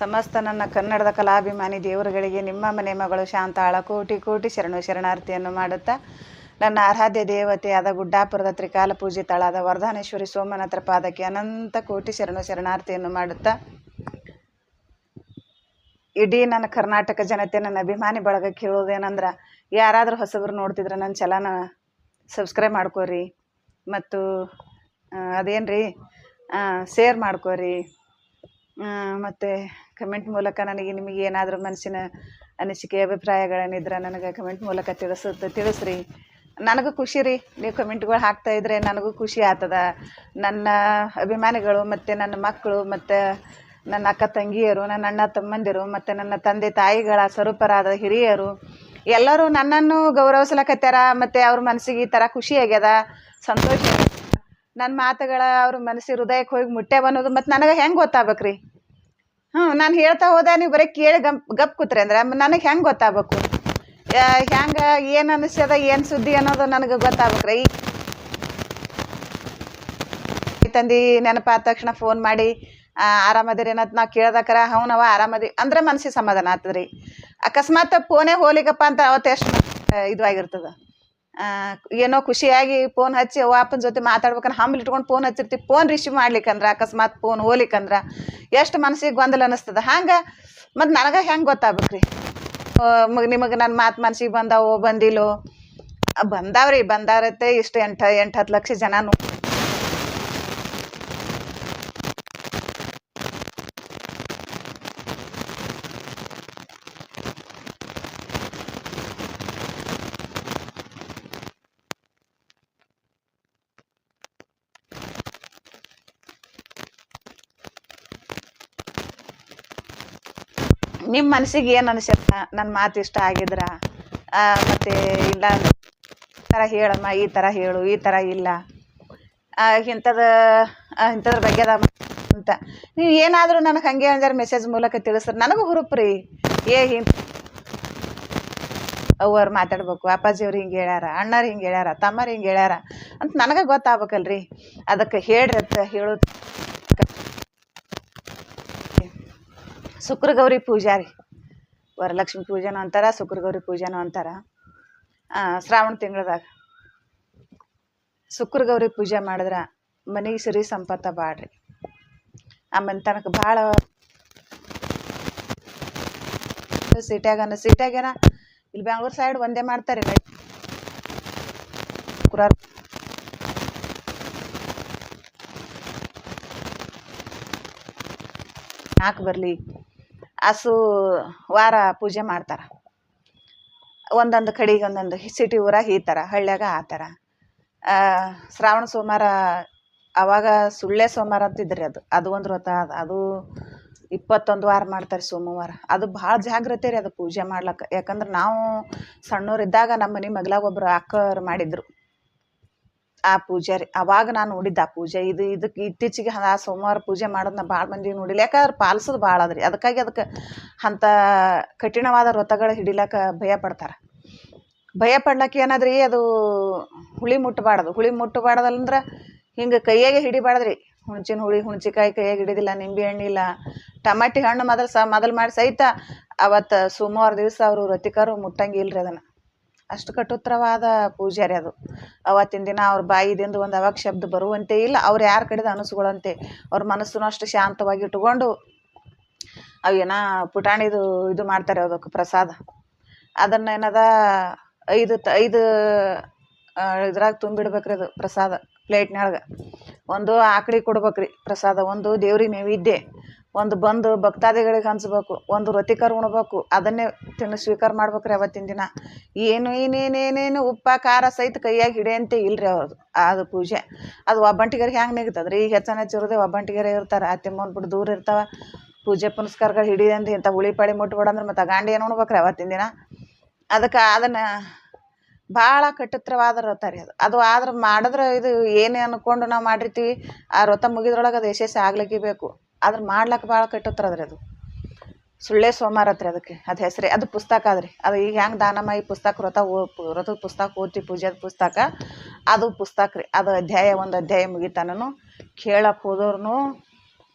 ಸಮಸ್ತ ನನ್ನ ಕನ್ನಡದ ಕಲಾಭಿಮಾನಿ ದೇವರುಗಳಿಗೆ ನಿಮ್ಮ ಮನೆ ಮಗಳು ಶಾಂತಾಳ ಕೋಟಿ ಕೋಟಿ ಶರಣು ಶರಣಾರ್ಥಿಯನ್ನು ಮಾಡುತ್ತಾ, ನನ್ನ ಆರಾಧ್ಯ ದೇವತೆಯಾದ ಗುಡ್ಡಾಪುರದ ತ್ರಿಕಾಲ ಪೂಜಿತಳಾದ ವರ್ಧನೇಶ್ವರಿ ಸೋಮನಾಥರ ಪಾದಕ್ಕೆ ಅನಂತ ಕೋಟಿ ಶರಣು ಶರಣಾರ್ಥಿಯನ್ನು ಮಾಡುತ್ತಾ, ಇಡೀ ನನ್ನ ಕರ್ನಾಟಕ ಜನತೆ ನನ್ನ ಅಭಿಮಾನಿ ಬಳಗಕ್ಕೆ ಹೇಳೋದೇನಂದ್ರೆ ಯಾರಾದರೂ ಹೊಸಬ್ರು ನೋಡ್ತಿದ್ರೆ ನನ್ನ ಚಲನ ಸಬ್ಸ್ಕ್ರೈಬ್ ಮಾಡ್ಕೋರಿ, ಮತ್ತು ಅದೇನು ರೀ ಶೇರ್ ಮಾಡ್ಕೋರಿ. ಮತ್ತು ಕಮೆಂಟ್ ಮೂಲಕ ನನಗೆ ನಿಮಗೆ ಏನಾದರೂ ಮನಸ್ಸಿನ ಅನಿಸಿಕೆ, ಅಭಿಪ್ರಾಯಗಳೇನಿದ್ರೆ ನನಗೆ ಕಮೆಂಟ್ ಮೂಲಕ ತಿಳಿಸುತ್ತೆ ತಿಳಿಸ್ರಿ. ನನಗೂ ಖುಷಿ ರೀ. ನೀವು ಕಮೆಂಟ್ಗಳು ಹಾಕ್ತಾ ಇದ್ರೆ ನನಗೂ ಖುಷಿ ಆಗ್ತದ. ನನ್ನ ಅಭಿಮಾನಿಗಳು ಮತ್ತು ನನ್ನ ಮಕ್ಕಳು ಮತ್ತು ನನ್ನ ಅಕ್ಕ ತಂಗಿಯರು, ನನ್ನ ಅಣ್ಣ ತಮ್ಮಂದಿರು ಮತ್ತು ನನ್ನ ತಂದೆ ತಾಯಿಗಳ ಸ್ವರೂಪರಾದ ಹಿರಿಯರು, ಎಲ್ಲರೂ ನನ್ನನ್ನು ಗೌರವಿಸ್ಲಕತ್ಯಾರ. ಮತ್ತು ಅವ್ರ ಮನಸ್ಸಿಗೆ ಈ ಥರ ಖುಷಿ ಆಗ್ಯದ. ಸಂತೋಷ. ನನ್ನ ಮಾತುಗಳ ಅವ್ರ ಮನಸ್ಸಿಗೆ ಹೃದಯಕ್ಕೆ ಹೋಗಿ ಮುಟ್ಟ್ಯಾವ ಅನ್ನೋದು ಮತ್ತು ನನಗೆ ಹೆಂಗೆ ಗೊತ್ತಾಗ್ಬೇಕು ರೀ ಹ್ಞೂ ನಾನು ಹೇಳ್ತಾ ಹೋದೆ, ನೀವು ಬರೀ ಕೇಳಿ ಗಪ್ ಗಪ್ ಕೂತ್ರಿ ಅಂದ್ರೆ. ನನಗೆ ಹೆಂಗೆ ಗೊತ್ತಾಗಬೇಕು? ಹೆಂಗೆ, ಏನು ಅನಿಸ್ಯದ, ಏನು ಸುದ್ದಿ ಅನ್ನೋದು ನನಗೆ ಗೊತ್ತಾಗ್ಬೇಕ್ರಿ. ತಂದು ನೆನಪಾದ ತಕ್ಷಣ ಫೋನ್ ಮಾಡಿ ಆರಾಮದಿರಿ ಅನ್ನೋದು ನಾವು ಕೇಳ್ದಕ್ಕಾರ ಹೌನವ ಆರಾಮದಿ, ಅಂದ್ರೆ ಮನ್ಸಿಗೆ ಸಮಾಧಾನ ಆಗ್ತದ್ರಿ. ಅಕಸ್ಮಾತ್ ಫೋನೇ ಹೋಲಿಗಪ್ಪ ಅಂತ ಅವತ್ತು ಎಷ್ಟು ಇದು ಆಗಿರ್ತದೆ. ಏನೋ ಖುಷಿಯಾಗಿ ಫೋನ್ ಹಚ್ಚಿ ಅವ್ವ ಅಪ್ಪನ ಜೊತೆ ಮಾತಾಡ್ಬೇಕಂದ್ರೆ ಹಂಬಲ್ ಇಟ್ಕೊಂಡು ಫೋನ್ ಹಚ್ಚಿರ್ತೀವಿ ಫೋನ್ ರಿಸೀವ್ ಮಾಡ್ಲಿಕ್ಕಂದ್ರೆ, ಅಕಸ್ಮಾತ್ ಫೋನ್ ಹೋಲಿಕ್ಕಂದ್ರೆ ಎಷ್ಟು ಮನಸ್ಸಿಗೆ ಗೊಂದಲ ಅನ್ನಿಸ್ತದ ಹಂಗೆ ಮತ್ತು ನನಗೆ ಹೆಂಗೆ ಗೊತ್ತಾಗ್ಬೇಕು ರೀ ನಿಮಗೆ ನನ್ನ ಮಾತು ಮನ್ಸಿಗೆ ಬಂದಾವೋ, ಬಂದಿಲ್ಲೋ? ಬಂದಾವ್ರಿ, ಬಂದಾರತ್ತೆ ಇಷ್ಟು ಎಂಟು ಎಂಟು ಹತ್ತು ಲಕ್ಷ ಜನ ನಿಮ್ಮ ಮನಸ್ಸಿಗೆ ಏನು ಅನಿಸುತ್ತ? ನನ್ನ ಮಾತು ಇಷ್ಟ ಆಗಿದ್ರ? ಮತ್ತೆ ಇಲ್ಲ ಥರ ಹೇಳಮ್ಮ, ಈ ಥರ ಹೇಳು, ಈ ಥರ ಇಲ್ಲ. ಇಂಥದ ಇಂಥದ್ರ ಬಗ್ಗೆ ಅಂತ. ನೀವು ಏನಾದರೂ ನನಗೆ ಹಂಗೆ ಒಂದಾರು ಮೆಸೇಜ್ ಮೂಲಕ ತಿಳಿಸ್ರಿ. ನನಗೂ ಹುರುಪ್ ರೀ. ಏ, ಹಿಂಗೆ. ಅವ್ರು ಮಾತಾಡ್ಬೇಕು. ಅಪ್ಪಾಜಿಯವ್ರು ಹಿಂಗೆ ಹೇಳ್ಯಾರ, ಅಣ್ಣರು ಹಿಂಗೆ ಹೇಳ್ಯಾರ, ತಮ್ಮರು ಹಿಂಗೆ ಹೇಳ್ಯಾರ ಅಂತ ನನಗೆ ಗೊತ್ತಾಗ್ಬೇಕಲ್ರಿ. ಅದಕ್ಕೆ ಹೇಳ್ರಿ ಅಂತ ಶುಕ್ರಗೌರಿ ಪೂಜಾರಿ ವರಲಕ್ಷ್ಮಿ ಪೂಜೆನೂ ಅಂತಾರ ಶುಕ್ರಗೌರಿ ಪೂಜೆನೂ ಅಂತಾರ. ಶ್ರಾವಣ ತಿಂಗಳದಾಗ ಶುಕ್ರಗೌರಿ ಪೂಜೆ ಮಾಡಿದ್ರೆ ಮನೆಗೆ ಸಿರಿ ಸಂಪತ್ತ ಬಾಡ್ರಿ ಆಮೇಲೆ ತನಕ ಭಾಳ ಸಿಟ್ಯಾಗನ ಸಿಟ್ಯಾಗೇನ ಇಲ್ಲಿ ಬೆಂಗ್ಳೂರು ಸೈಡ್ ಒಂದೇ ಮಾಡ್ತಾರೆ ಶುಕ್ರವಾರ ನಾಲ್ಕು ಬರಲಿ. ಹಸು ವಾರ ಪೂಜೆ ಮಾಡ್ತಾರೆ. ಒಂದೊಂದು ಕಡೆಗೆ ಒಂದೊಂದು ಸಿಟಿ ಊರಾಗ ಈ ಥರ ಹಳ್ಳ್ಯಾಗ ಆ ಥರ ಶ್ರಾವಣ ಸೋಮವಾರ, ಅವಾಗ ಸುಳ್ಳೆ ಸೋಮವಾರ ಅಂತಿದ್ರಿ ಅದು. ಅದು ಒಂದು ವ್ರತ, ಅದು ಅದು ಇಪ್ಪತ್ತೊಂದು ವಾರ ಮಾಡ್ತಾರೆ ಸೋಮವಾರ. ಅದು ಭಾಳ ಜಾಗ್ರತೆ ರೀ ಅದು ಪೂಜೆ ಮಾಡ್ಲಿಕ್ಕೆ. ಯಾಕಂದ್ರೆ ನಾವು ಸಣ್ಣವ್ರಿದ್ದಾಗ ನಮ್ಮ ಮನೆ ಮಗ್ಲಾಗ ಒಬ್ರು ಅಕ್ಕವ್ರು ಮಾಡಿದ್ರು. ಆ ಪೂಜೆ ರೀ. ಅವಾಗ ನಾನು ನೋಡಿದ್ದ ಆ ಪೂಜೆ. ಇದು ಇದಕ್ಕೆ ಇತ್ತೀಚೆಗೆ ಆ ಸೋಮವಾರ ಪೂಜೆ ಮಾಡೋದನ್ನ ಭಾಳ ಮಂದಿ ನೋಡಿಲ್ಲ. ಯಾಕಂದ್ರೆ ಪಾಲಿಸೋದು ಭಾಳ ಅದ ಅದಕ್ಕಾಗಿ ಅದಕ್ಕೆ ಅಂಥ ಕಠಿಣವಾದ ವ್ರತಗಳು ಹಿಡಿಲಕ್ಕ ಭಯ ಪಡ್ತಾರೆ. ಭಯ ಪಡ್ಲಕ್ಕೆ ಏನಾದ್ರಿ ಅದು ಹುಳಿ ಮುಟ್ಟಬಾರ್ದು ಹುಳಿ ಮುಟ್ಟಬಾರ್ದಲ್ಲಂದ್ರೆ ಹಿಂಗೆ ಕೈಯಾಗೆ ಹಿಡಿಬಾರ್ದ್ರಿ. ಹುಣ್ಚಿನ ಹುಳಿ ಹುಣ್ಚಿಕಾಯಿ ಕೈಯಾಗೆ ಹಿಡಿದಿಲ್ಲ, ನಿಂಬೆ ಹಣ್ಣು ಇಲ್ಲ. ಟಮಾಟಿ ಹಣ್ಣು ಮೊದಲು ಸ, ಮೊದಲು ಮಾಡಿ ಸಹಿತ ಅವತ್ತು ಸೋಮವಾರ ದಿವಸ ಅವರು ರತಿಕರು ಮುಟ್ಟಂಗಿಲ್ಲ ರೀ ಅದನ್ನು. ಅಷ್ಟು ಕಟುತ್ರವಾದ ಪೂಜಾರಿ ಅದು. ಅವತ್ತಿನ ದಿನ ಅವ್ರ ಬಾಯಿದಿಂದ ಒಂದು ಅವಾಗ ಶಬ್ದ ಬರುವಂತೆ ಇಲ್ಲ, ಅವ್ರು ಯಾರ ಕಡೆದು ಅನಿಸ್ಕೊಳ್ಳಂತೆ ಅವ್ರ ಮನಸ್ಸನ್ನು ಅಷ್ಟು ಶಾಂತವಾಗಿ ಇಟ್ಕೊಂಡು ಅವೇನ ಪುಟಾಣಿದು ಇದು ಮಾಡ್ತಾರೆ ಅದಕ್ಕೆ ಪ್ರಸಾದ. ಅದನ್ನ ಏನದ, ಐದು ತ, ಐದು ಇದ್ರಾಗ ತುಂಬಿಡ್ಬೇಕ್ರಿ ಅದು ಪ್ರಸಾದ ಪ್ಲೇಟ್ನೊಳಗೆ ಒಂದು ಆಕಳಿಗೆ ಕೊಡ್ಬೇಕ್ರಿ ಪ್ರಸಾದ, ಒಂದು ದೇವ್ರಿಗೆ ನೈವೇದ್ಯ. ಒಂದು ಬಂದು ಭಕ್ತಾದಿಗಳಿಗೆ ಹಂಚಬೇಕು, ಒಂದು ರತಿಕರು ಉಣ್ಬೇಕು, ಅದನ್ನೇ ತಿನ್ನು ಸ್ವೀಕಾರ ಮಾಡ್ಬೇಕ್ರಿ ಅವತ್ತಿನ ದಿನ. ಏನು ಏನೇನೇನೇನು ಉಪ್ಪ, ಖಾರ ಸಹಿತ ಕೈಯಾಗ ಹಿಡಿಯಂತೆ ಇಲ್ರಿ ಅವ್ರದ್ದು ಅದು ಪೂಜೆ. ಅದು ಒಬ್ಬಂಟಿಗರಿಗೆ ಹೆಂಗೆ ನೆಗ್ತದ್ರಿ? ಈಗ ಹೆಚ್ಚನ ಹೆಚ್ಚಿರೋದೇ ಒಬ್ಬಂಟಿಗರೇ ಇರ್ತಾರೆ ಅತ್ತೆಮ್ಮನ ಬಿಟ್ಟು ದೂರ ಇರ್ತಾವ. ಪೂಜೆ ಪುನಸ್ಕಾರಗಳು ಹಿಡಿದಂತೆ ಇಂಥ ಹುಳಿ ಪಾಳಿ ಮುಟ್ಬೇಡಂದ್ರೆ ಮತ್ತು ಗಾಂಡಿ ಏನು ಉಣ್ಬೇಕ್ರಿ ಅವತ್ತಿನ ದಿನ? ಅದಕ್ಕೆ ಅದನ್ನು ಭಾಳ ಕಟ್ಟುತ್ರವಾದ ವ್ರತ ರೀ ಅದು. ಅದು ಆದ್ರೆ ಮಾಡಿದ್ರೆ ಇದು ಏನೇ ಅನ್ಕೊಂಡು ನಾವು ಮಾಡಿರ್ತೀವಿ, ಆ ವ್ರತ ಮುಗಿದ್ರೊಳಗೆ ಅದು ಯಶಸ್ಸು ಆಗ್ಲಿಕ್ಕೆ ಬೇಕು. ಆದ್ರೆ ಮಾಡ್ಲಿಕ್ಕೆ ಭಾಳ ಕೆಟ್ಟತ್ರ ಅದ್ರಿ ಅದು. ಸುಳ್ಳೆ ಸೋಮವಾರ ಹತ್ರ ಅದಕ್ಕೆ. ಅದು ಹೆಸ್ರೇ, ಅದು ಪುಸ್ತಕ ಅದ್ರಿ ಅದು ಈಗ ಹೆಂಗೆ ದಾನಮಾಯಿ ಪುಸ್ತಕ ವ್ರತ ಓ ಪುಸ್ತಕ ಓದ್ತಿ ಪೂಜೆದ ಪುಸ್ತಕ, ಅದು ಪುಸ್ತಕ ರೀ. ಅದು ಅಧ್ಯಾಯ, ಒಂದು ಅಧ್ಯಾಯ ಮುಗಿತಾನೂ ಕೇಳಕ್ಕೆ ಹೋದವ್ರು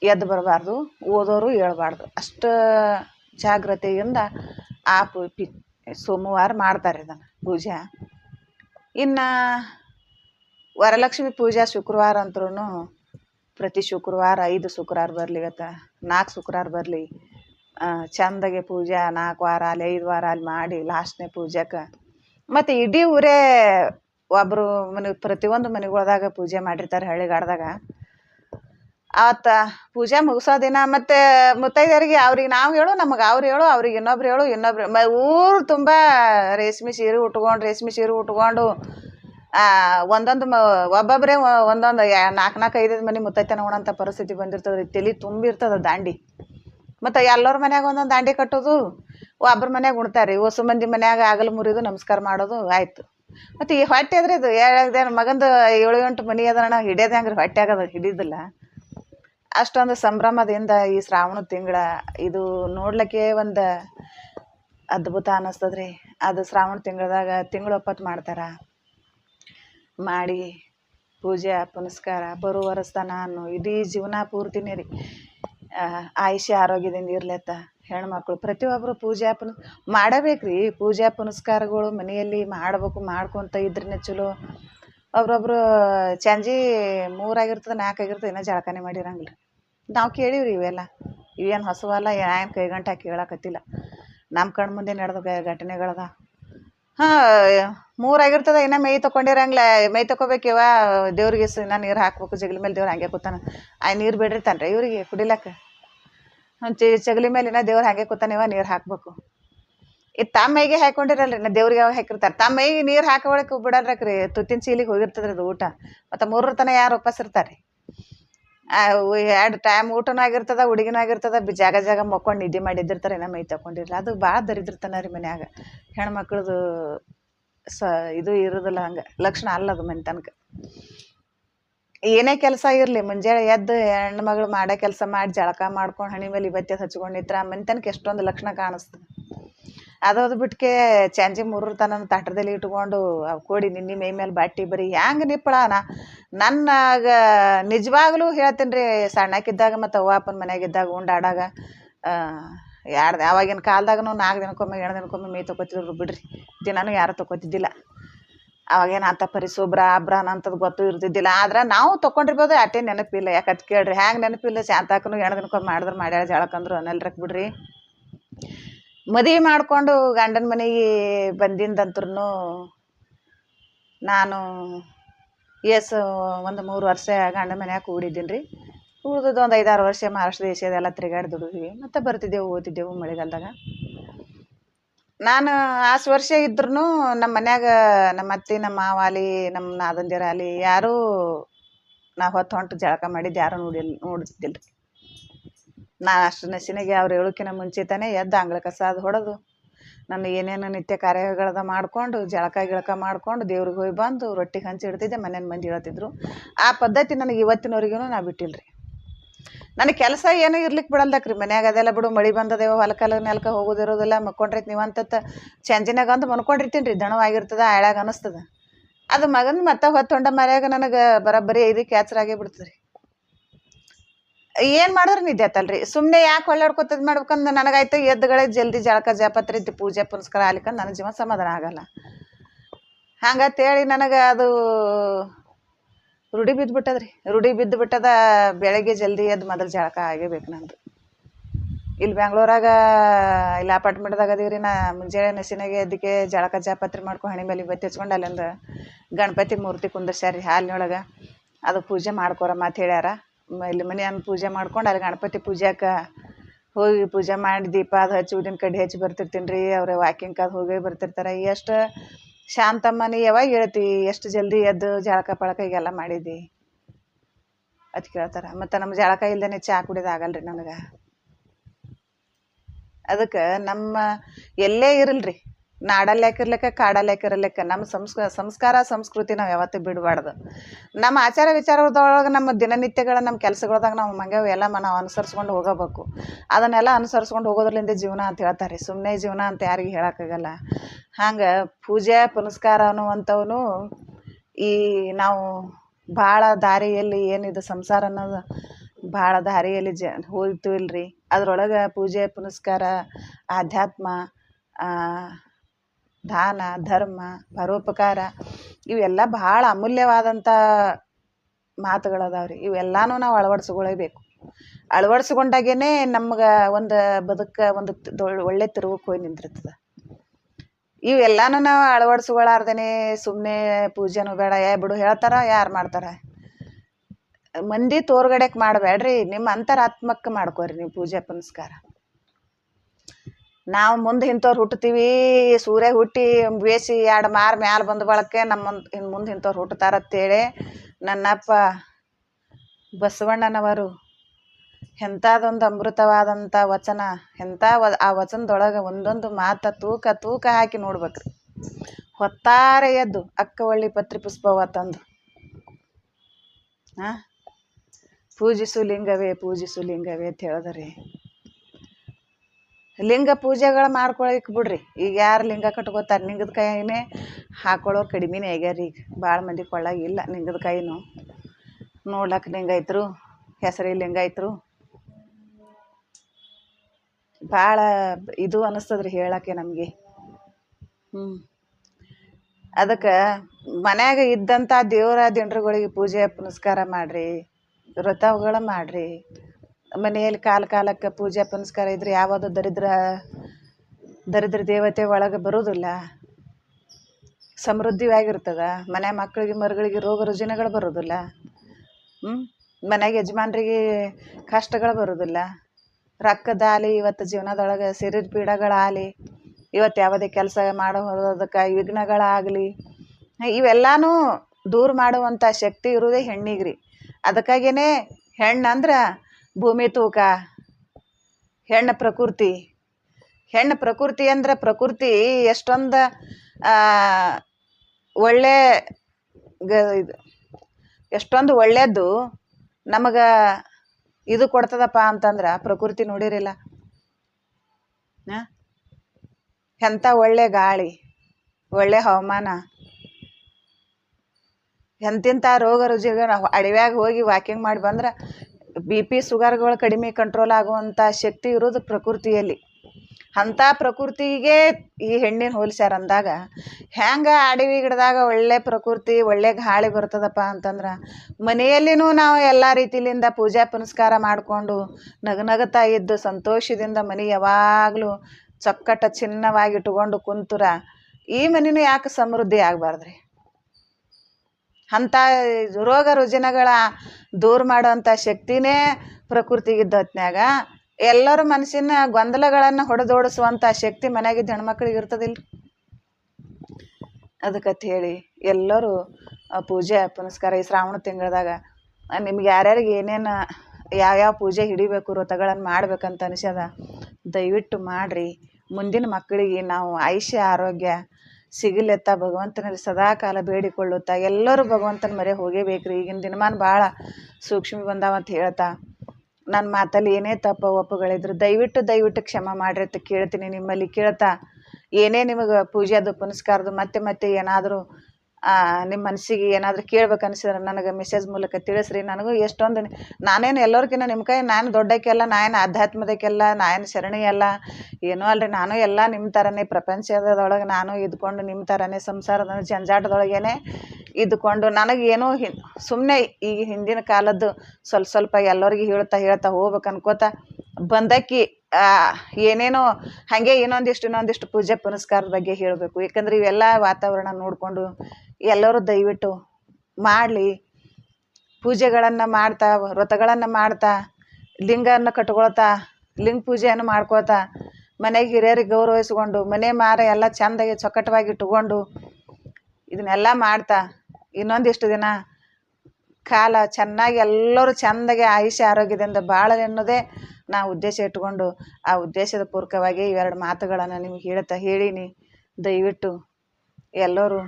ಎದ್ದು ಬರಬಾರ್ದು, ಓದೋರು ಹೇಳ್ಬಾರ್ದು. ಅಷ್ಟು ಜಾಗ್ರತೆಯಿಂದ ಆ ಪು ಸೋಮವಾರ ಮಾಡ್ತಾರೆ ಇದನ್ನು ಪೂಜೆ. ಇನ್ನು ವರಲಕ್ಷ್ಮಿ ಪೂಜೆ ಶುಕ್ರವಾರ ಅಂತ್ರೂ ಪ್ರತಿ ಶುಕ್ರವಾರ ಐದು ಶುಕ್ರವಾರ ಬರಲಿ ಇವತ್ತು, ನಾಲ್ಕು ಶುಕ್ರವಾರ ಬರಲಿ. ಚಂದಗೆ ಪೂಜೆ, ನಾಲ್ಕು ವಾರ ಅಲ್ಲಿ, ಐದು ವಾರ ಅಲ್ಲಿ ಮಾಡಿ ಲಾಸ್ಟ್ನೇ ಪೂಜೆಗೆ ಮತ್ತು ಇಡೀ ಊರೇ ಒಬ್ಬರು ಮನೆ, ಪ್ರತಿಯೊಂದು ಮನೆಗಳ್ದಾಗ ಪೂಜೆ ಮಾಡಿರ್ತಾರೆ ಹಳ್ಳಿಗಾಡ್ದಾಗ. ಆತ ಪೂಜೆ ಮುಗಿಸೋ ದಿನ ಮತ್ತು ಮುತ್ತೈದೆಯರಿಗೆ ಅವ್ರಿಗೆ ನಾವು ಹೇಳು, ನಮಗೆ ಅವ್ರು ಹೇಳು, ಅವ್ರಿಗೆ ಇನ್ನೊಬ್ರು ಹೇಳು, ಇನ್ನೊಬ್ರು, ಮ, ಊರು ತುಂಬ ರೇಷ್ಮೆ ಸೀರೆ ಉಟ್ಕೊಂಡು, ರೇಷ್ಮೆ ಸೀರೆ ಉಟ್ಕೊಂಡು ಒಂದೊಂದು ಮ ಒಬ್ಬೊಬ್ಬರೇ ಒಂದೊಂದು ನಾಲ್ಕು ನಾಲ್ಕು ಐದೈದು ಮನೆ ಮುತ್ತೈತನ ಉಣಂಥ ಪರಿಸ್ಥಿತಿ ಬಂದಿರ್ತದೆ ರೀ ತಲೆ ತುಂಬಿರ್ತದೆ ದಾಂಡಿ. ಮತ್ತು ಎಲ್ಲರ ಮನ್ಯಾಗ ಒಂದೊಂದು ದಾಂಡಿ ಕಟ್ಟೋದು ಒಬ್ರ ಮನ್ಯಾಗ ಉಣ್ತಾರೆ. ರೀ ಹೊಸ ಮಂದಿ ಮನ್ಯಾಗ ಆಗಲು ಮುರಿದು ನಮಸ್ಕಾರ ಮಾಡೋದು ಆಯಿತು. ಮತ್ತು ಈ ಹೊಟ್ಟೆ ಅದ್ರಿ ಇದು ಏನು ಮಗಂದು ಏಳು ಎಂಟು ಮನೆ ಅದಣ್ಣ ಹಿಡಿಯೋದು ಹೆಂಗೆ ರೀ ಹೊಟ್ಟೆ ಆಗದ, ಹಿಡಿದಿಲ್ಲ. ಅಷ್ಟೊಂದು ಸಂಭ್ರಮದಿಂದ ಈ ಶ್ರಾವಣ ತಿಂಗಳ, ಇದು ನೋಡ್ಲಿಕ್ಕೆ ಒಂದು ಅದ್ಭುತ ಅನ್ನಿಸ್ತದ್ರಿ ಅದು ಶ್ರಾವಣ ತಿಂಗಳದಾಗ ತಿಂಗಳೊಪ್ಪತ್ತು ಮಾಡ್ತಾರೆ. ಮಾಡಿ ಪೂಜೆ, ಪುನಸ್ಕಾರ ಬರೋ ಅನ್ನೋ ಇಡೀ ಜೀವನ ಪೂರ್ತಿನೇ ರೀ ಆಯುಷ್ಯ ಆರೋಗ್ಯದಿಂದ ಇರ್ಲತ್ತ ಹೆಣ್ಮಕ್ಳು ಪ್ರತಿಯೊಬ್ಬರು ಪೂಜೆ, ಪುನ ಮಾಡಬೇಕು ರೀ ಪೂಜೆ, ಪುನಸ್ಕಾರಗಳು ಮನೆಯಲ್ಲಿ ಮಾಡ್ಬೇಕು, ಮಾಡ್ಕೊತ ಇದ್ರೇ ಚಲೋ. ಅವ್ರೊಬ್ರು ಸಂಜೆ ಮೂರಾಗಿರ್ತದೆ, ನಾಲ್ಕಾಗಿರ್ತದೆ, ಇನ್ನೂ ಜಳಕನೆ ಮಾಡಿರಂಗಿಲ್ಲ. ನಾವು ಕೇಳೀವಿ ರೀ ಇವೆಲ್ಲ. ಇವೇನು ಹೊಸವಲ್ಲ ಏನು ಕೈ ಗಂಟೆ ಹೇಳಕತ್ತಿಲ್ಲ. ನಮ್ಮ ಕಣ್ಮುಂದೆ ನಡೆದ ಘಟನೆಗಳದ ಹಾಂ ಮೂರಾಗಿರ್ತದೆ, ಇನ್ನೂ ಮೇಯ್ ತೊಗೊಂಡಿರಂಗಿಲ್ಲ ಮೈ ತೊಗೋಬೇಕಿವ ದೇವ್ರಿಗೆ ಇನ್ನೂ ನೀರು ಹಾಕ್ಬೇಕು, ಜಗಲಿ ಮೇಲೆ ದೇವ್ರು ಹಂಗೆ ಕೂತಾನ. ಆ ನೀರು ಬಿಡಿರ್ತಾನೆ ರೀ ಇವ್ರಿಗೆ, ಕುಡಿಲಕ್ಕ. ಜಗಲಿ ಮೇಲೆ ಇನ್ನೂ ದೇವ್ರು ಹಾಗೆ ಕೂತಾನಿವ ನೀರು ಹಾಕ್ಬೇಕು. ಇದು ತಮ್ಮ ಮೈಗೆ ಹಾಕೊಂಡಿರಲ್ರಿ ನಾ ದೇವ್ರಿಗೆ ಯಾವಾಗ ಹಾಕಿರ್ತಾರೆ. ತಮ್ಮ ಮೈಗೆ ನೀರು ಹಾಕೋಳಕ್ಕೆ ಬಿಡಲ್ರಕ್ರಿ, ತುತ್ತಿನ ಚೀಲಿಗೆ ಹೋಗಿರ್ತದ್ರಿ ಅದು ಊಟ. ಮತ್ತು ಮೂರರ ತನ ಯಾರು ಉಪವಾಸ ಇರ್ತಾರೆ ಎರಡು ಟೈಮ್ ಊಟನೂ ಆಗಿರ್ತದ, ಹುಡುಗಿನೂ ಆಗಿರ್ತದ ಜಾಗ ಜಾಗ ಮಕ್ಕೊಂಡು ನಿದ್ದೆ ಮಾಡಿದ್ದಿರ್ತಾರೆ ಏನೋ ಮೈ ತಗೊಂಡಿರಲ್ಲ ಅದು ಭಾಳ ದರಿದ್ರತನ ರೀ ಮನ್ಯಾಗ. ಹೆಣ್ಮಕ್ಳದು ಸ ಇದು ಇರೋದಿಲ್ಲ ಹಂಗೆ. ಲಕ್ಷಣ ಅಲ್ಲ ಅದು ಮನೆತನಕ. ಏನೇ ಕೆಲಸ ಇರಲಿ, ಮುಂಜಾನೆ ಎದ್ದು ಹೆಣ್ಮಗಳು ಮಾಡೋ ಕೆಲಸ ಮಾಡಿ, ಜಳಕ ಮಾಡ್ಕೊಂಡು ಹಣಿ ಮೇಲೆ ಇವತ್ತೆ ಹಚ್ಕೊಂಡು ಆ ಮನೆತನಕ ಎಷ್ಟೊಂದು ಲಕ್ಷಣ ಕಾಣಿಸ್ತದೆ. ಅದೋದು ಬಿಟ್ಕೆ ಚಾಂಜಿ ಮೂರರ ತನ ತಟ್ಟದಲ್ಲಿ ಇಟ್ಕೊಂಡು ಕೋಡಿ ನಿನ್ನೆ ಮೈ ಮೇಲೆ ಬಾಟಿ ಬರಿ ಹ್ಯಾಂಗೆ ನಿಪ್ಪಳ ನಾ ನನ್ನಾಗ ನಿಜವಾಗ್ಲೂ ಹೇಳ್ತೀನಿ ರೀ ಸಣ್ಣಕ್ಕಿದ್ದಾಗ ಮತ್ತು ಅವ್ವ ಅಪ್ಪನ ಮನೆಯಾಗಿದ್ದಾಗ ಉಂಡಾಡಾಗ ಎರಡು ಆವಾಗಿನ ಕಾಲದಾಗನು ನಾಲ್ಕು ದಿನಕ್ಕೊಮ್ಮೆ, ಎರಡು ದಿನಕ್ಕೊಮ್ಮೆ ಮೈ ತೊಗೋತಿದ್ರು ಬಿಡ್ರಿ. ದಿನಾನು ಯಾರು ತೊಗೋತಿದ್ದಿಲ್ಲ. ಅವಾಗೇನು ಅಂಥ ಪರಿಶುಭ್ರ ಅಬ್ರಾನ್ ಅಂಥದ್ದು ಗೊತ್ತು ಇರ್ತಿದ್ದಿಲ್ಲ. ಆದ್ರೆ ನಾವು ತೊಗೊಂಡಿರ್ಬೋದು ಅಷ್ಟೇ ನೆನಪಿಲ್ಲ. ಯಾಕತ್ ಕೇಳ್ರಿ? ಹ್ಯಾಂಗೆ ನೆನಪಿಲ್ಲ? ಶಾಂತಾಕನು ಎರಡು ದಿನಕ್ಕೊಮ್ಮೆ ಮಾಡಿದ್ರೆ ಮಾಡ್ಯಾಳ ಜಳಕಂದ್ರು ಅನ್ನಲ್ರಕ್ ಬಿಡ್ರಿ. ಮದುವೆ ಮಾಡಿಕೊಂಡು ಗಂಡನ ಮನೆಗೆ ಬಂದಿಂದಂತ್ರು ನಾನು, ಎಸ್, ಒಂದು ಮೂರು ವರ್ಷ ಗಂಡನ ಮನ್ಯಾಗ ಕೂಡಿದ್ದೀನಿ ರೀ ಉಳ್ದದ್ದು ಒಂದು ಐದಾರು ವರ್ಷ ಮಹಾರಾಷ್ಟ್ರ ದೇಶದೆಲ್ಲ ತಿರುಗಾಡಿ ದುಡಿದ್ವಿ ಮತ್ತೆ ಬರ್ತಿದ್ದೆವು ಓದ್ತಿದ್ದೆವು ಮಳೆಗಾಲದಾಗ. ನಾನು ಆಸು ವರ್ಷ ಇದ್ರೂ ನಮ್ಮ ಮನ್ಯಾಗ ನಮ್ಮ ಅತ್ತೆ ನಮ್ಮ ಮಾವ ಆಲಿ ನಮ್ಮ ನಾದಂದಿರ ಆಲಿ ಯಾರೂ ನಾ ಹೊತ್ತು ಹೊಂಟು ಜಳಕ ಮಾಡಿದ್ದು ಯಾರು ನೋಡಿಲ್ಲ ನೋಡ್ತಿದ್ದಿಲ್ಲ ರೀ ನಾನು ಅಷ್ಟು ನಸಿನಾಗೆ ಅವ್ರು ಹೇಳೋಕಿನ ಮುಂಚಿತನೇ ಎದ್ದು ಅಂಗಳ ಕಸ ಅದು ಹೊಡೆದು. ನನ್ನ ಏನೇನು ನಿತ್ಯ ಕಾರ್ಯಗಳದ ಮಾಡಿಕೊಂಡು, ಜಳಕ ಗಿಳಕ ಮಾಡಿಕೊಂಡು ದೇವ್ರಿಗೆ ಹೋಗಿ ಬಂದು ರೊಟ್ಟಿ ಹಂಚಿ ಇಡ್ತಿದ್ದೆ ಮನೇನ ಮಂದಿ ಹೇಳ್ತಿದ್ರು. ಆ ಪದ್ಧತಿ ನನಗೆ ಇವತ್ತಿನವರೆಗೂ ನಾ ಬಿಟ್ಟಿಲ್ಲ ರೀ ನನಗೆ ಕೆಲಸ ಏನೂ ಇರ್ಲಿಕ್ಕೆ ಬಿಡಲ್ದಕ್ರಿ. ಮನ್ಯಾಗ ಅದೆಲ್ಲ ಬಿಡು, ಮಳೆ ಬಂದದೇವ ಹೊಲಕಲ್ಲ ನೆಲಕ ಹೋಗೋದಿರೋದಿಲ್ಲ ಮಕ್ಕೊಂಡ್ರೈತಿ ನೀವು ಅಂತ ಚಂಜಿನಾಗ ಅಂತ ಮನ್ಕೊಂಡಿರ್ತೀನಿ ರೀ ದಣವಾಗಿರ್ತದ ಆಳ್ಯಾಗ ಅನಸ್ತದ. ಅದು ಮಗನ ಮತ್ತೆ ಹೊತ್ತೊಂಡ ಮರ್ಯಾಗ ನನಗೆ ಬರೋಬ್ಬರಿ ಐದು ಕ್ಯಾಚರ್ ಬಿಡ್ತದೆ ರೀ ಏನು ಮಾಡಿದ್ರೆ ನಿದ್ದೆ ಆತಲ್ರಿ? ಸುಮ್ಮನೆ ಯಾಕೆ ಒಳ್ಳಾಡ್ಕೊತದ್ ಮಾಡ್ಬೇಕಂದ್ರೆ ನನಗಾಯ್ತು. ಎದ್ದುಗಳೇ ಜಲ್ದಿ ಜಳಕ ಜಾಪತ್ರೆ, ಇದ್ದು ಪೂಜೆ ಪುನಸ್ಕಾರ ಆಗ್ಲಿಕ್ಕಂದು ನನ್ನ ಜೀವನ ಸಮಾಧಾನ ಆಗಲ್ಲ. ಹಂಗಂತೇಳಿ ನನಗೆ ಅದು ರೂಢಿ ಬಿದ್ದುಬಿಟ್ಟದ್ರಿ. ರೂಢಿ ಬಿದ್ದು ಬಿಟ್ಟದ ಬೆಳಗ್ಗೆ ಜಲ್ದಿ ಎದ್ದು ಮೊದಲು ಜಳಕ ಆಗೇಬೇಕು ನಂದು. ಇಲ್ಲಿ ಬ್ಯಾಂಗ್ಳೂರಾಗ ಇಲ್ಲಿ ಅಪಾರ್ಟ್ಮೆಂಟ್ದಾಗ ಅದೀವಿ ನಾ ಮುಂಜಾನೆ ನಸಿನಾಗೆ ಅದಕ್ಕೆ ಜಳಕ ಜಾಪತ್ರೆ ಮಾಡ್ಕೊಂಡು ಹಣೆ ಮೇಲೆ ಬತ್ತಿ ಹಚ್ಕೊಂಡು ಅಲ್ಲಿಂದ ಗಣಪತಿ ಮೂರ್ತಿ ಕುಂದರ್ಸ್ಯಾರ ಹಾಲಿನೊಳಗೆ. ಅದು ಪೂಜೆ ಮಾಡ್ಕೊರ ಮತ್ತು ಹೇಳ್ಯಾರ. ಇಲ್ಲಿ ಮನೆಯನ್ನು ಪೂಜೆ ಮಾಡ್ಕೊಂಡು ಅಲ್ಲಿ ಗಣಪತಿ ಪೂಜೆಗೆ ಹೋಗಿ ಪೂಜೆ ಮಾಡಿ ದೀಪ ಅದು ಹಚ್ಚಿ ಊದಿನ ಕಡ್ಡಿ ಹಚ್ಚಿ ಬರ್ತಿರ್ತೀನಿ ರೀ ಅವ್ರು ವಾಕಿಂಗ್ ಅದು ಹೋಗಿ ಬರ್ತಿರ್ತಾರೆ. ಎಷ್ಟು ಶಾಂತಮ್ಮ ನೀ ಯಾವಾಗ ಹೇಳ್ತಿ, ಎಷ್ಟು ಜಲ್ದಿ ಎದ್ದು ಜಳಕ ಪಳಕ ಈಗೆಲ್ಲ ಮಾಡಿದ್ದಿ ಅದು ಕೇಳ್ತಾರೆ. ಮತ್ತು ನಮ್ಮ ಜಳಕ ಇಲ್ದೇನೆ ಚಹಾ ಕುಡಿಯೋದು ಆಗಲ್ರಿ ನನಗೆ. ಅದಕ್ಕೆ ನಮ್ಮ ಎಲ್ಲೇ ಇರಲ್ರಿ. ನಾಡಲ್ಲಿ ಯಾಕಿರ್ಲಿಕ್ಕ ಕಾಡಲ್ಲಿ ಯಾಕಿರ್ಲಿಕ್ಕ ನಮ್ಮ ಸಂಸ್ಕ, ಸಂಸ್ಕಾರ, ಸಂಸ್ಕೃತಿ ನಾವು ಯಾವತ್ತೂ ಬಿಡಬಾರ್ದು. ನಮ್ಮ ಆಚಾರ ವಿಚಾರದೊಳಗೆ ನಮ್ಮ ದಿನನಿತ್ಯಗಳ ನಮ್ಮ ಕೆಲಸಗಳ್ದಾಗ ನಾವು ಮಂಗವ ಎಲ್ಲ ನಾವು ಅನುಸರಿಸ್ಕೊಂಡು ಹೋಗಬೇಕು. ಅದನ್ನೆಲ್ಲ ಅನುಸರಿಸ್ಕೊಂಡು ಹೋಗೋದ್ರಲ್ಲಿಂದ ಜೀವನ ಅಂತ ಹೇಳ್ತಾರೆ. ಸುಮ್ಮನೆ ಜೀವನ ಅಂತ ಯಾರಿಗೆ ಹೇಳೋಕ್ಕಾಗಲ್ಲ. ಹಂಗೆ ಪೂಜೆ, ಪುನಸ್ಕಾರ ಅನ್ನುವಂಥವನು ಈ ನಾವು ಭಾಳ ದಾರಿಯಲ್ಲಿ ಏನಿದು ಸಂಸಾರ ಅನ್ನೋದು ಭಾಳ ದಾರಿಯಲ್ಲಿ ಜ ಹೋಗ್ತೀವಲ್ರಿ ಅದ್ರೊಳಗೆ ಪೂಜೆ, ಪುನಸ್ಕಾರ, ಆಧ್ಯಾತ್ಮ ದಾನ, ಧರ್ಮ, ಪರೋಪಕಾರ ಇವೆಲ್ಲ ಭಾಳ ಅಮೂಲ್ಯವಾದಂಥ ಮಾತುಗಳದಾವೆ ರೀ ಇವೆಲ್ಲನೂ ನಾವು ಅಳವಡಿಸ್ಕೊಳ್ಳೇಬೇಕು ಅಳವಡಿಸ್ಕೊಂಡಾಗೇ ನಮ್ಗೆ ಒಂದು ಬದುಕ, ಒಂದು ಒಳ್ಳೆ ತಿರುವು ಹೋಗಿ ನಿಂತಿರ್ತದೆ. ಇವೆಲ್ಲನೂ ನಾವು ಅಳವಡಿಸ್ಕೊಳ್ಳಾರ್ದೇ ಸುಮ್ಮನೆ ಪೂಜೆನೂ ಬೇಡ. ಯಾ ಬಿಡು ಹೇಳ್ತಾರ, ಯಾರು ಮಾಡ್ತಾರೆ? ಮಂದಿ ತೋರ್ಗಡೆಕ್ ಮಾಡಬೇಡ್ರಿ ನಿಮ್ಮ ಅಂತರಾತ್ಮಕ್ಕೆ ಮಾಡ್ಕೋರಿ ನೀವು ಪೂಜೆ ಪುನಸ್ಕಾರ. ನಾವು ಮುಂದೆ ಇಂಥವ್ರು ಹುಟ್ಟುತ್ತೀವಿ ಸೂರ್ಯ ಹುಟ್ಟಿ ಬೇಸಿ ಎರಡು ಮಾರು ಮ್ಯಾಲೆ ಬಂದ ಬಳಕೆ ನಮ್ಮ ಮುಂದೆ ಇನ್ನು ಮುಂದೆ ಇಂಥವ್ರು ಹುಟ್ಟುತ್ತಾರಂತೇಳಿ ನನ್ನಪ್ಪ ಬಸವಣ್ಣನವರು ಎಂಥದೊಂದು ಅಮೃತವಾದಂಥ ವಚನ ಎಂಥ ವ, ಆ ವಚನದೊಳಗೆ ಒಂದೊಂದು ಮಾತ ತೂಕ ತೂಕ ಹಾಕಿ ನೋಡ್ಬೇಕ್ರಿ. ಹೊತ್ತಾರೆ ಎದ್ದು ಅಕ್ಕವಳ್ಳಿ ಪತ್ರಿ ಪುಷ್ಪವ ತಂದು. ಹಾಂ ಪೂಜಿಸು ಲಿಂಗವೇ ಪೂಜಿಸು ಲಿಂಗವೇ ಅಂತ ಹೇಳಿದ್ರಿ ಲಿಂಗ ಪೂಜೆಗಳು ಮಾಡ್ಕೊಳಕ್ಕೆ ಬಿಡ್ರಿ. ಈಗ ಯಾರು ಲಿಂಗ ಕಟ್ಕೋತಾರೆ? ಲಿಂಗದ ಕಾಯಿನೇ ಹಾಕೊಳ್ಳೋರು ಕಡಿಮೆನೇ ಆಗ್ಯಾರ ಈಗ. ಭಾಳ ಮಂದಿ ಕೊಳ್ಳಾಗಿಲ್ಲ ಲಿಂಗದ ಕಾಯಿನೂ ನೋಡ್ಲಕ್ಕ ಲಿಂಗಾಯ್ತರು ಹೆಸರಿ ಲಿಂಗಾಯ್ತರು ಭಾಳ ಇದು ಅನ್ನಿಸ್ತದ್ರಿ ಹೇಳಕ್ಕೆ ನಮಗೆ. ಹ್ಞೂ ಅದಕ್ಕೆ ಮನ್ಯಾಗ ಇದ್ದಂಥ ದೇವರ ದಿಂಡ್ರುಗಳಿಗೆ ಪೂಜೆ ಪುನಸ್ಕಾರ ಮಾಡಿರಿ ವ್ರತಗಳು ಮಾಡಿರಿ. ಮನೆಯಲ್ಲಿ ಕಾಲ ಕಾಲಕ್ಕೆ ಪೂಜೆ ಪುನಸ್ಕಾರ ಇದ್ರೆ ಯಾವುದು ದರಿದ್ರ ದರಿದ್ರ ದೇವತೆ ಒಳಗೆ ಬರೋದಿಲ್ಲ ಸಮೃದ್ಧಿಯಾಗಿರ್ತದೆ. ಮನೆ ಮಕ್ಕಳಿಗೆ, ಮರುಗಳಿಗೆ ರೋಗ ರುಜಿನಗಳು ಬರೋದಿಲ್ಲ ಹ್ಞೂ ಮನೆಗೆ ಯಜಮಾನ್ರಿಗೆ ಕಷ್ಟಗಳು ಬರೋದಿಲ್ಲ ರೊಕ್ಕದಾಲಿ ಇವತ್ತು ಜೀವನದೊಳಗೆ ಶರೀರ ಪೀಡಗಳಾಗಲಿ, ಇವತ್ತು ಯಾವುದೇ ಕೆಲಸ ಮಾಡೋದಕ್ಕೆ ವಿಘ್ನಗಳಾಗಲಿ, ಇವೆಲ್ಲನೂ ದೂರ ಮಾಡುವಂಥ ಶಕ್ತಿ ಇರೋದೇ ಹೆಣ್ಣಿಗೆ ರೀ ಅದಕ್ಕಾಗಿಯೇ ಹೆಣ್ಣು ಅಂದ್ರೆ ಭೂಮಿ ತೂಕ, ಹೆಣ್ಣು ಪ್ರಕೃತಿ. ಹೆಣ್ಣು ಪ್ರಕೃತಿ ಅಂದ್ರೆ ಪ್ರಕೃತಿ ಎಷ್ಟೊಂದು ಒಳ್ಳೆ ಗ, ಇದು, ಎಷ್ಟೊಂದು ಒಳ್ಳೆಯದು ನಮಗೆ ಇದು ಕೊಡ್ತದಪ್ಪ ಅಂತಂದ್ರೆ ಪ್ರಕೃತಿ ನೋಡಿರಿಲ್ಲ. ಎಂಥ ಒಳ್ಳೆ ಗಾಳಿ, ಒಳ್ಳೆ ಹವಾಮಾನ. ಎಂತಿಂಥ ರೋಗ ರುಜಿನ ಅಡವ್ಯಾಗ ಹೋಗಿ ವಾಕಿಂಗ್ ಮಾಡಿ ಬಂದ್ರೆ ಬಿ ಪಿ ಶುಗರ್ಗಳು ಕಡಿಮೆ ಕಂಟ್ರೋಲ್ ಆಗುವಂಥ ಶಕ್ತಿ ಇರೋದು ಪ್ರಕೃತಿಯಲ್ಲಿ. ಅಂಥ ಪ್ರಕೃತಿಗೆ ಈ ಹೆಣ್ಣಿನ ಹೋಲಿಸ್ಯಾರ ಅಂದಾಗ, ಹೆಂಗೆ ಅಡವಿ ಗಿಡದಾಗ ಒಳ್ಳೆ ಪ್ರಕೃತಿ, ಒಳ್ಳೆ ಗಾಳಿ ಬರ್ತದಪ್ಪ ಅಂತಂದ್ರೆ, ಮನೆಯಲ್ಲಿನೂ ನಾವು ಎಲ್ಲ ರೀತಿಯಿಂದ ಪೂಜಾ ಪುನಸ್ಕಾರ ಮಾಡಿಕೊಂಡು ನಗನಗತಾ ಇದ್ದು ಸಂತೋಷದಿಂದ ಮನೆ ಯಾವಾಗಲೂ ಚೊಕ್ಕಟ ಚಿನ್ನವಾಗಿ ಇಟ್ಕೊಂಡು ಕುಂತುರ, ಈ ಮನೆನೂ ಯಾಕೆ ಸಮೃದ್ಧಿ ಆಗಬಾರ್ದ್ರಿ? ಅಂಥ ರೋಗ ರುಜಿನಗಳ ದೂರ ಮಾಡುವಂಥ ಶಕ್ತಿನೇ ಪ್ರಕೃತಿಗಿದ್ದ ಹೊತ್ನ್ಯಾಗ ಎಲ್ಲರ ಮನಸ್ಸಿನ ಗೊಂದಲಗಳನ್ನು ಹೊಡೆದೋಡಿಸುವಂಥ ಶಕ್ತಿ ಮನ್ಯಾಗಿದ್ದ ಹೆಣ್ಮಕ್ಳಿಗೆ ಇರ್ತದಿಲ್ಲ ಅದಕ್ಕೆ ಹೇಳಿ, ಎಲ್ಲರೂ ಪೂಜೆ ಪುನಸ್ಕಾರ ಈ ಶ್ರಾವಣ ತಿಂಗಳದಾಗ ನಿಮ್ಗೆ ಯಾರ್ಯಾರಿಗೆ ಏನೇನು ಯಾವ್ಯಾವ ಪೂಜೆ ಹಿಡಿಬೇಕು, ವ್ರತಗಳನ್ನು ಮಾಡ್ಬೇಕಂತ ಅನಿಸ್ಯದ, ದಯವಿಟ್ಟು ಮಾಡಿರಿ. ಮುಂದಿನ ಮಕ್ಕಳಿಗೆ ನಾವು ಆಯುಷ್ಯ, ಆರೋಗ್ಯ ಸಿಗಲೆತ್ತ ಭಗವಂತನಲ್ಲಿ ಸದಾ ಕಾಲ ಬೇಡಿಕೊಳ್ಳುತ್ತಾ ಎಲ್ಲರೂ ಭಗವಂತನ ಮರೆ ಹೋಗೇಬೇಕ್ರಿ. ಈಗಿನ ದಿನಮಾನ ಭಾಳ ಸೂಕ್ಷ್ಮ ಬಂದಾವ ಅಂತ ಹೇಳ್ತಾ. ನನ್ನ ಮಾತಲ್ಲಿ ಏನೇ ತಪ್ಪು ಒಪ್ಪುಗಳಿದ್ರು ದಯವಿಟ್ಟು ದಯವಿಟ್ಟು ಕ್ಷಮ ಮಾಡಿರಿ ಅಂತ ಕೇಳ್ತೀನಿ ನಿಮ್ಮಲ್ಲಿ ಕೇಳ್ತಾ. ಏನೇ ನಿಮಗೆ ಪೂಜೆದು ಪುನಸ್ಕಾರದು ಮತ್ತೆ ಮತ್ತೆ ಏನಾದರೂ ನಿಮ್ಮ ಮನಸ್ಸಿಗೆ ಏನಾದರೂ ಕೇಳ್ಬೇಕು ಅನಿಸಿದ್ರೆ ನನಗೆ ಮೆಸೇಜ್ ಮೂಲಕ ತಿಳಿಸ್ರಿ. ನನಗೂ ಎಷ್ಟೊಂದು ನಾನೇನು ಎಲ್ಲರಿಗಿನ್ನ ನಿಮ್ಮ ಕೈ, ನಾನು ದೊಡ್ಡಕ್ಕೆಲ್ಲ, ನಾನು ಆಧ್ಯಾತ್ಮದಕ್ಕೆಲ್ಲ ನಾನು ಶರಣಿ ಅಲ್ಲ ಏನೂ ಅಲ್ರಿ. ನಾನು ಎಲ್ಲ ನಿಮ್ಮ ಥರನೇ ಪ್ರಪಂಚದೊಳಗೆ ನಾನು ಇದ್ಕೊಂಡು ನಿಮ್ಮ ಥರನೇ ಸಂಸಾರದ ಜಂಜಾಟದೊಳಗೇನೆ ಇದ್ಕೊಂಡು ನನಗೇನೋ ಹಿ ಸುಮ್ಮನೆ ಈಗ ಹಿಂದಿನ ಕಾಲದ್ದು ಸ್ವಲ್ಪ ಸ್ವಲ್ಪ ಎಲ್ಲರಿಗೆ ಹೇಳ್ತಾ ಹೇಳ್ತಾ ಹೋಗ್ಬೇಕು ಅನ್ಕೋತ ಬಂದಕ್ಕಿ ಏನೇನೋ ಹಾಗೆ ಇನ್ನೊಂದಿಷ್ಟು ಇನ್ನೊಂದಿಷ್ಟು ಪೂಜೆ ಪುನಸ್ಕಾರದ ಬಗ್ಗೆ ಹೇಳಬೇಕು. ಯಾಕಂದ್ರೆ ಇವೆಲ್ಲ ವಾತಾವರಣ ನೋಡಿಕೊಂಡು ಎಲ್ಲರೂ ದಯವಿಟ್ಟು ಮಾಡಲಿ. ಪೂಜೆಗಳನ್ನು ಮಾಡ್ತಾ, ವ್ರತಗಳನ್ನು ಮಾಡ್ತಾ ಲಿಂಗವನ್ನು ಕಟ್ಕೊಳ್ತಾ, ಲಿಂಗ ಪೂಜೆಯನ್ನು ಮಾಡ್ಕೊಳ್ತಾ, ಮನೆಗೆ ಹಿರಿಯರಿಗೆ ಗೌರವಿಸ್ಕೊಂಡು, ಮನೆ ಮಾರ ಎಲ್ಲ ಚೆಂದಾಗಿ ಚೊಕ್ಕಟವಾಗಿ ಇಟ್ಟುಕೊಂಡು ಇದನ್ನೆಲ್ಲ ಮಾಡ್ತಾ, ಇನ್ನೊಂದಿಷ್ಟು ದಿನ ಕಾಲ ಚೆನ್ನಾಗಿ ಎಲ್ಲರೂ ಚೆಂದಾಗಿ ಆಯುಷ್ಯ ಆರೋಗ್ಯದಿಂದ ಬಾಳಲಿ ಎನ್ನೋದೇ ನಾ ಉದ್ದೇಶ ಇಟ್ಕೊಂಡು ಆ ಉದ್ದೇಶದ ಪೂರ್ವಕವಾಗಿ ಇವೆರಡು ಮಾತುಗಳನ್ನು ನಿಮ್ಗೆ ಹೇಳ್ತಾ ಹೇಳೀನಿ. ದಯವಿಟ್ಟು ಎಲ್ಲರೂ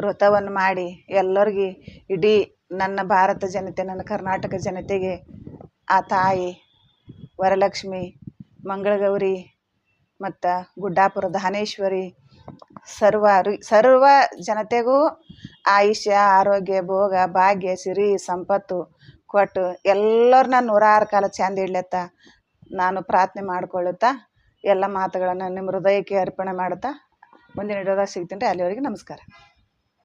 ವ್ರತವನ್ನು ಮಾಡಿ, ಎಲ್ಲರಿಗೆ ಇಡೀ ನನ್ನ ಭಾರತ ಜನತೆ, ನನ್ನ ಕರ್ನಾಟಕ ಜನತೆಗೆ ಆ ತಾಯಿ ವರಲಕ್ಷ್ಮಿ, ಮಂಗಳಗೌರಿ ಮತ್ತು ಗುಡ್ಡಾಪುರ ದಾನೇಶ್ವರಿ ಸರ್ವ ಸರ್ವ ಜನತೆಗೂ ಆಯುಷ್ಯ, ಆರೋಗ್ಯ, ಭೋಗ, ಭಾಗ್ಯ, ಸಿರಿ, ಸಂಪತ್ತು ಕೊಟ್ಟು ಎಲ್ಲರನ್ನ ನೂರಾರು ಕಾಲ ಚಂದ ಇಡ್ಲತ್ತ. ನಾನು ಪ್ರಾರ್ಥನೆ ಮಾಡ್ಕೊಳ್ಳುತ್ತಾ ಎಲ್ಲ ಮಾತುಗಳನ್ನು ನಿಮ್ಮ ಹೃದಯಕ್ಕೆ ಅರ್ಪಣೆ ಮಾಡುತ್ತಾ. ಮುಂದಿನ ವಿಡಿಯೋದಾಗ ಸಿಗ್ತೀನಿ ರೀ. ಅಲ್ಲಿವರೆಗೆ ನಮಸ್ಕಾರ.